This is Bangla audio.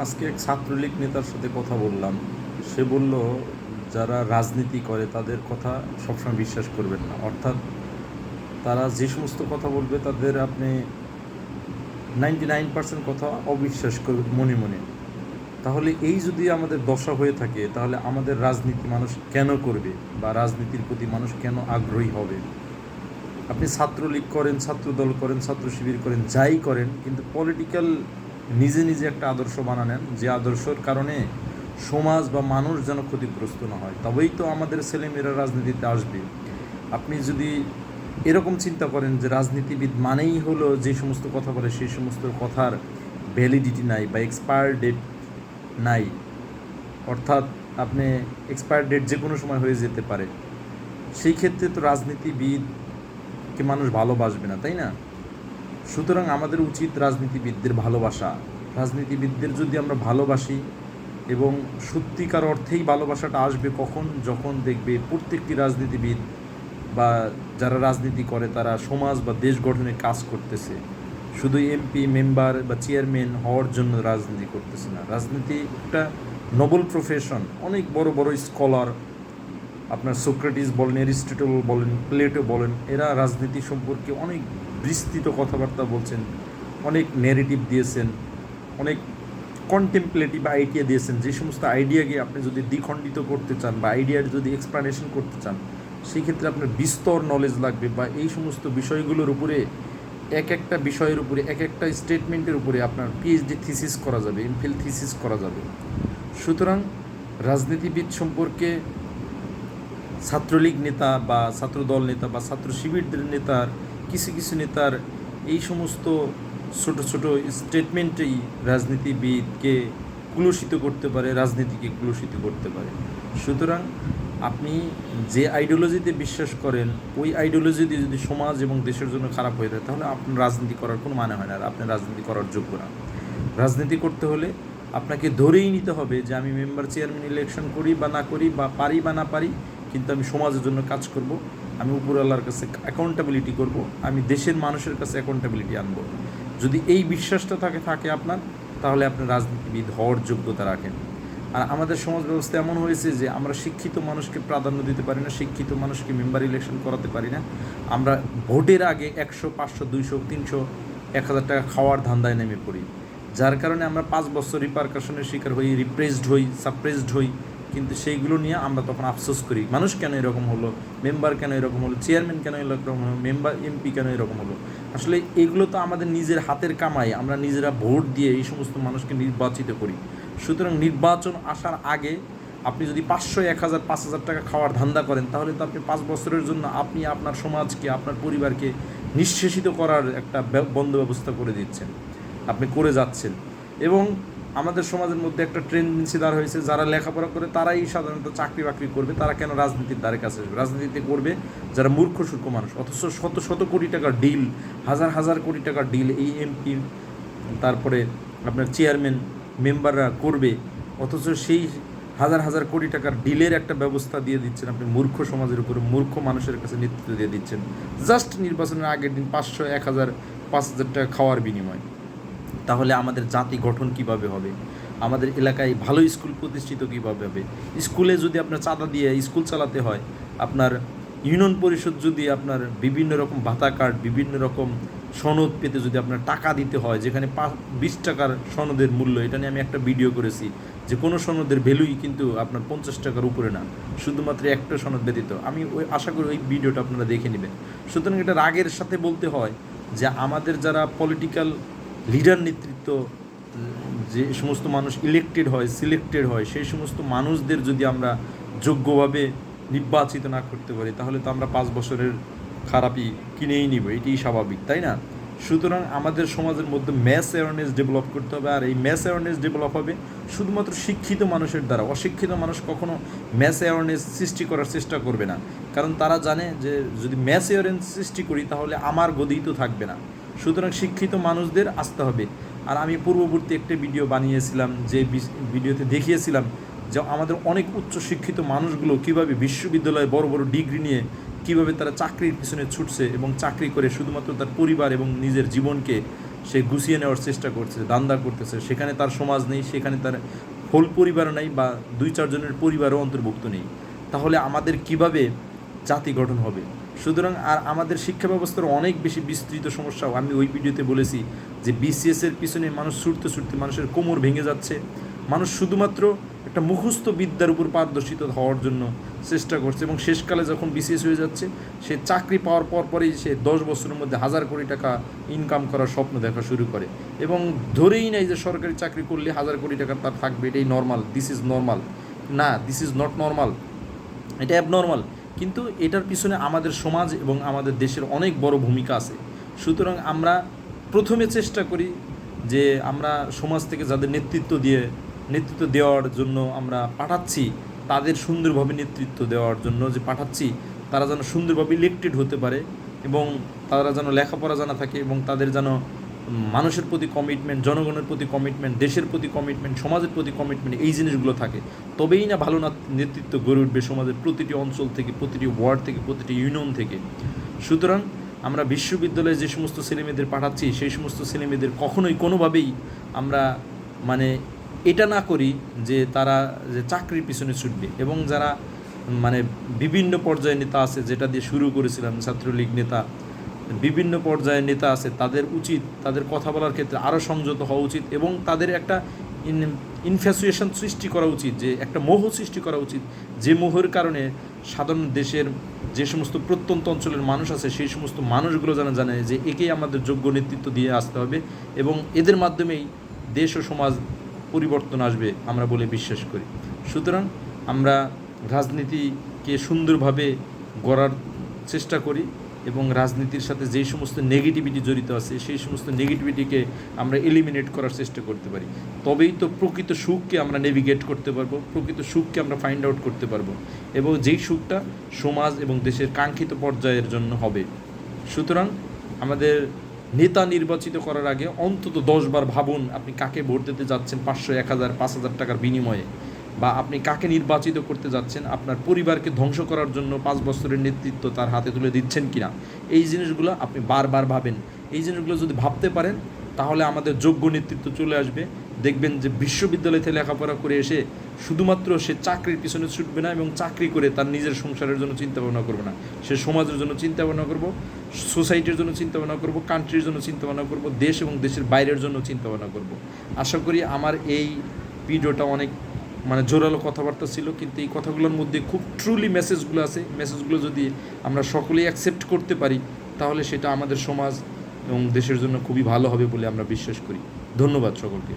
আজকে এক ছাত্রলীগ নেতার সাথে কথা বললাম। সে বলল, যারা রাজনীতি করে তাদের কথা সবসময় বিশ্বাস করবেন না। অর্থাৎ তারা যে সমস্ত কথা বলবে তাদের আপনি নাইনটি নাইন পার্সেন্ট কথা অবিশ্বাস করবেন মনে মনে। তাহলে এই যদি আমাদের দশা হয়ে থাকে, তাহলে আমাদের রাজনীতি মানুষ কেন করবে? বা রাজনীতির প্রতি মানুষ কেন আগ্রহী হবে? আপনি ছাত্রলীগ করেন, ছাত্রদল করেন ছাত্র শিবির করেন, যাই করেন, কিন্তু পলিটিক্যাল নিজে নিজে একটা আদর্শ বানানেন যে আদর্শের কারণে সমাজ বা মানুষ যেন ক্ষতিগ্রস্ত না হয়। তবেই তো আমাদের ছেলেমেয়েরা রাজনীতিতে আসবে। আপনি যদি এরকম চিন্তা করেন যে রাজনীতিবিদ মানেই হলো যে সমস্ত কথা বলে, সেই সমস্ত কথার ভ্যালিডিটি নাই বা এক্সপায়ার ডেট নাই, অর্থাৎ আপনি এক্সপায়ার ডেট যে কোনো সময় হয়ে যেতে পারে। সেই ক্ষেত্রে তো রাজনীতিবিদকে মানুষ ভালোবাসবে না, তাই না? সুতরাং আমাদের উচিত রাজনীতিবিদদের ভালোবাসা। রাজনীতিবিদদের যদি আমরা ভালোবাসি এবং সত্যিকার অর্থেই ভালোবাসাটা আসবে কখন? যখন দেখবে প্রত্যেকটি রাজনীতিবিদ বা যারা রাজনীতি করে, তারা সমাজ বা দেশ গঠনে কাজ করতেছে। শুধু এমপি, মেম্বার বা চেয়ারম্যান হওয়ার জন্য রাজনীতি করতেছে না। রাজনীতি একটা নোবেল প্রফেশন। অনেক বড় বড় স্কলার আপনার সোক্রেটিস বলেন এরিস্টটল বলেন, প্লেটো বলেন, এরা রাজনীতি সম্পর্কে অনেক বিস্তৃত কথাবার্তা বলছেন, অনেক নেগেটিভ দিয়েছেন। অনেক কন্টেম্পলেটিভ আইডিয়া দিয়েছেন। যে সমস্ত আইডিয়াকে আপনি যদি দ্বিখণ্ডিত করতে চান বা আইডিয়ার যদি এক্সপ্লানেশন করতে চান, সেই ক্ষেত্রে আপনার বিস্তর নলেজ লাগবে বা এই সমস্ত বিষয়গুলোর উপরে, এক একটা বিষয়ের উপরে, এক একটা স্টেটমেন্টের উপরে আপনার পিএইচডি থিসিস করা যাবে এমফিল থিসিস করা যাবে। সুতরাং রাজনীতিবিদ সম্পর্কে ছাত্রলীগ নেতা বা ছাত্রদল নেতা বা ছাত্র শিবিরদের নেতার, কিছু কিছু নেতার এই সমস্ত ছোট ছোট স্টেটমেন্টেই রাজনীতিবিদকে কুলুষিত করতে পারে, রাজনীতিকে কুলুষিত করতে পারে। সুতরাং আপনি যে আইডিওলজিতে বিশ্বাস করেন, ওই আইডিওলজি দিয়ে যদি সমাজ এবং দেশের জন্য খারাপ হয়ে যায়, তাহলে আপনার রাজনীতি করার কোনো মানে হয় না আর আপনি রাজনীতি করার যোগ্য না। রাজনীতি করতে হলে আপনাকে ধরেই নিতে হবে যে আমি মেম্বার চেয়ারম্যান ইলেকশন করি বা না করি বা পারি বা না পারি, কিন্তু আমি সমাজের জন্য কাজ করব, আমি উপরওয়ালার কাছে অ্যাকাউন্টেবিলিটি করব, আমি দেশের মানুষের কাছে অ্যাকাউন্টেবিলিটি আনব। যদি এই বিশ্বাসটা থাকে থাকে আপনার, তাহলে আপনি রাজনীতিবিদ হওয়ার যোগ্যতা রাখেন। আর আমাদের সমাজ ব্যবস্থা এমন হয়েছে যে, আমরা শিক্ষিত মানুষকে প্রাধান্য দিতে পারি না, শিক্ষিত মানুষকে মেম্বার ইলেকশন করাতে পারি না। আমরা ভোটের আগে একশো, পাঁচশো, দুইশো, তিনশো, এক হাজার টাকা খাওয়ার ধান্দায় নেমে পড়ি। যার কারণে আমরা পাঁচ বছর রিপারকাশনের শিকার হই রিপ্রেসড হই সাপ্রেসড হই কিন্তু সেইগুলো নিয়ে আমরা তখন আফসোস করি। মানুষ কেন এরকম হলো? মেম্বার কেন এরকম হলো? চেয়ারম্যান কেন এরকম হলো? মেম্বার, এমপি কেন এরকম হলো? আসলে এগুলো তো আমাদের নিজের হাতের কামাই। আমরা নিজেরা ভোট দিয়ে এই সমস্ত মানুষকে নির্বাচিত করি। সুতরাং নির্বাচন আসার আগে আপনি যদি পাঁচশো, এক হাজার, পাঁচ হাজার টাকা খাওয়ার ধান্দা করেন, তাহলে তো আপনি পাঁচ বছরের জন্য আপনি আপনার সমাজকে, আপনার পরিবারকে নিঃশেষিত করার একটা বন্ধ ব্যবস্থা করে দিচ্ছেন। আপনি করে যাচ্ছেন। এবং আমাদের সমাজের মধ্যে একটা ট্রেন্ডেন্সি দাঁড় হয়েছে, যারা লেখাপড়া করে তারাই সাধারণত চাকরি বাকরি করবে, তারা কেন রাজনীতির দ্বারে কাছে আসবে? রাজনীতিতে করবে যারা মূর্খ, সূর্খ মানুষ, অথচ শত শত কোটি টাকার ডিল হাজার হাজার কোটি টাকার ডিল এই এমপি তারপরে আপনার চেয়ারম্যান মেম্বাররা করবে, অথচ সেই হাজার হাজার কোটি টাকার ডিলের একটা ব্যবস্থা দিয়ে দিচ্ছেন আপনি মূর্খ সমাজের উপরে, মূর্খ মানুষের কাছে নেতৃত্ব দিয়ে দিচ্ছেন। জাস্ট নির্বাচনের আগের দিন পাঁচশো, এক হাজার, পাঁচ হাজার টাকা খাওয়ার বিনিময়। তাহলে আমাদের জাতি গঠন কীভাবে হবে? আমাদের এলাকায় ভালো স্কুল প্রতিষ্ঠিত কীভাবে হবে? স্কুলে যদি আপনার চাঁদা দিয়ে স্কুল চালাতে হয়, আপনার ইউনিয়ন পরিষদ যদি আপনার বিভিন্ন রকম ভাতা কার্ড, বিভিন্ন রকম সনদ পেতে যদি আপনার টাকা দিতে হয়, যেখানে পাঁচ বিশ টাকার সনদের মূল্য, এটা নিয়ে আমি একটা ভিডিও করেছি, যে কোনো সনদের ভ্যালুই কিন্তু আপনার পঞ্চাশ টাকার উপরে না, শুধুমাত্র একটা সনদ ব্যতীত। আমি ওই, আশা করি ওই ভিডিওটা আপনারা দেখে নেবেন। সুতরাং এটা রাগের সাথে বলতে হয় যে আমাদের যারা পলিটিক্যাল লিডার নেতৃত্ব, যে সমস্ত মানুষ ইলেক্টেড হয় সিলেক্টেড হয়, সেই সমস্ত মানুষদের যদি আমরা যোগ্যভাবে নির্বাচিত না করতে পারি, তাহলে তো আমরা পাঁচ বছরের খারাপই কিনেই নিব, এটাই স্বাভাবিক, তাই না? সুতরাং আমাদের সমাজের মধ্যে ম্যাস অ্যাওয়ারনেস ডেভেলপ করতে হবে, আর এই ম্যাস অ্যাওয়ারনেস ডেভেলপ হবে শুধুমাত্র শিক্ষিত মানুষের দ্বারা। অশিক্ষিত মানুষ কখনো ম্যাস অ্যাওয়ারনেস সৃষ্টি করার চেষ্টা করবে না। কারণ তারা জানে যে যদি ম্যাস অ্যাওয়ারনেস সৃষ্টি করি, তাহলে আমার গদিই তো থাকবে না। সুতরাং শিক্ষিত মানুষদের আসতে হবে। আর আমি পূর্ববর্তী একটি ভিডিও বানিয়েছিলাম, যে ভিডিওতে দেখিয়েছিলাম যে আমাদের অনেক উচ্চ শিক্ষিত মানুষগুলো কীভাবে বিশ্ববিদ্যালয়ে বড় বড় ডিগ্রি নিয়ে কীভাবে তারা চাকরির পিছনে ছুটছে এবং চাকরি করে শুধুমাত্র তার পরিবার এবং নিজের জীবনকে সে গুছিয়ে নেওয়ার চেষ্টা করছে দান্দা করতেছে। সেখানে তার সমাজ নেই, সেখানে তার হোল পরিবার নেই বা দুই চারজনের পরিবারও অন্তর্ভুক্ত নেই। তাহলে আমাদের কীভাবে জাতি গঠন হবে? সুতরাং আর আমাদের শিক্ষা ব্যবস্থার অনেক বেশি বিস্তৃত সমস্যা আমি ওই ভিডিওতে বলেছি যে বিসিএস এর পিছনে মানুষ ছুটতে ছুটতে মানুষের কোমর ভেঙে যাচ্ছে। মানুষ শুধুমাত্র একটা মুখস্থ বিদ্যার উপর পারদর্শিত হওয়ার জন্য চেষ্টা করছে এবং শেষকালে যখন বিসিএস হয়ে যাচ্ছে, সে চাকরি পাওয়ার পর পরেই সে দশ বছরের মধ্যে হাজার কোটি টাকা ইনকাম করার স্বপ্ন দেখা শুরু করে। এবং ধরেই নেয় যে সরকারি চাকরি করলে হাজার কোটি টাকা তার থাকবে। এটাই নর্মাল দিস ইজ নর্মাল না দিস ইজ নট নর্মাল এটা অ্যাবনর্মাল কিন্তু এটার পিছনে আমাদের সমাজ এবং আমাদের দেশের অনেক বড় ভূমিকা আছে। সুতরাং আমরা প্রথমে চেষ্টা করি যে আমরা সমাজ থেকে যাদের নেতৃত্ব দিয়ে, নেতৃত্ব দেওয়ার জন্য আমরা পাঠাচ্ছি, তাদের সুন্দরভাবে নেতৃত্ব দেওয়ার জন্য যে পাঠাচ্ছি, তারা যেন সুন্দরভাবে ইলেক্টেড হতে পারে এবং তারা যেন লেখাপড়া জানা থাকে এবং তাদের যেন মানুষের প্রতি কমিটমেন্ট জনগণের প্রতি কমিটমেন্ট দেশের প্রতি কমিটমেন্ট সমাজের প্রতি কমিটমেন্ট এই জিনিসগুলো থাকে। তবেই না ভালো না- নেতৃত্ব গড়ে উঠবে সমাজের প্রতিটি অঞ্চল থেকে, প্রতিটি ওয়ার্ড থেকে, প্রতিটি ইউনিয়ন থেকে। সুতরাং আমরা বিশ্ববিদ্যালয়ে যে সমস্ত ছেলেমেয়েদের পাঠাচ্ছি, সেই সমস্ত ছেলেমেয়েদের কখনোই কোনোভাবেই আমরা মানে এটা না করি যে তারা যে চাকরির পিছনে ছুটবে। এবং যারা মানে বিভিন্ন পর্যায়ে নেতা আছে, যেটা দিয়ে শুরু করেছিলাম, ছাত্রলীগ নেতা বিভিন্ন পর্যায়ের নেতা আছে, তাদের উচিত, তাদের কথা বলার ক্ষেত্রে আরও সংযত হওয়া উচিত এবং তাদের একটা ইনফ্যাসুয়েশন সৃষ্টি করা উচিত, যে একটা মোহ সৃষ্টি করা উচিত। যে মোহের কারণে সাধারণ দেশের যে সমস্ত প্রত্যন্ত অঞ্চলের মানুষ আছে, সেই সমস্ত মানুষগুলো যেন জানে যে একেই আমাদের যোগ্য নেতৃত্ব দিয়ে আসতে হবে এবং এদের মাধ্যমেই দেশ ও সমাজ পরিবর্তন আসবে আমরা বলে বিশ্বাস করি। সুতরাং আমরা রাজনীতিকে সুন্দরভাবে গড়ার চেষ্টা করি। এবং রাজনীতির সাথে যেই সমস্ত নেগেটিভিটি জড়িত আছে, সেই সমস্ত নেগেটিভিটিকে আমরা এলিমিনেট করার চেষ্টা করতে পারি। তবেই তো প্রকৃত সুখকে আমরা নেভিগেট করতে পারব, প্রকৃত সুখকে আমরা ফাইন্ড আউট করতে পারব এবং যেই সুখটা সমাজ এবং দেশের কাঙ্ক্ষিত পর্যায়ের জন্য হবে। সুতরাং আমাদের নেতা নির্বাচিত করার আগে অন্তত দশবার ভাবুন আপনি কাকে ভোট দিতে যাচ্ছেন পাঁচশো, এক হাজার, পাঁচ হাজার টাকার বিনিময়ে। বা আপনি কাকে নির্বাচিত করতে যাচ্ছেন, আপনার পরিবারকে ধ্বংস করার জন্য পাঁচ বছরের নেতৃত্ব তার হাতে তুলে দিচ্ছেন কিনা, এই জিনিসগুলো আপনি বারবার ভাবেন। এই জিনিসগুলো যদি ভাবতে পারেন, তাহলে আমাদের যোগ্য নেতৃত্ব চলে আসবে। দেখবেন যে বিশ্ববিদ্যালয় থেকে লেখাপড়া করে এসে শুধুমাত্র সে চাকরির পিছনে ছুটবে না এবং চাকরি করে তার নিজের সংসারের জন্য চিন্তা ভাবনা করবে না। সে সমাজের জন্য চিন্তা ভাবনা করব, সোসাইটির জন্য চিন্তা ভাবনা করব কান্ট্রির জন্য চিন্তা ভাবনা করব, দেশ এবং দেশের বাইরের জন্য চিন্তা ভাবনা করব। আশা করি আমার এই ভিডিওটা অনেক মানে জোরালো কথাবার্তা ছিল, কিন্তু এই কথাগুলোর মধ্যে খুব ট্রুলি মেসেজগুলো আছে। মেসেজগুলো যদি আমরা সকলেই অ্যাকসেপ্ট করতে পারি, তাহলে সেটা আমাদের সমাজ এবং দেশের জন্য খুবই ভালো হবে বলে আমরা বিশ্বাস করি। ধন্যবাদ সকলকে।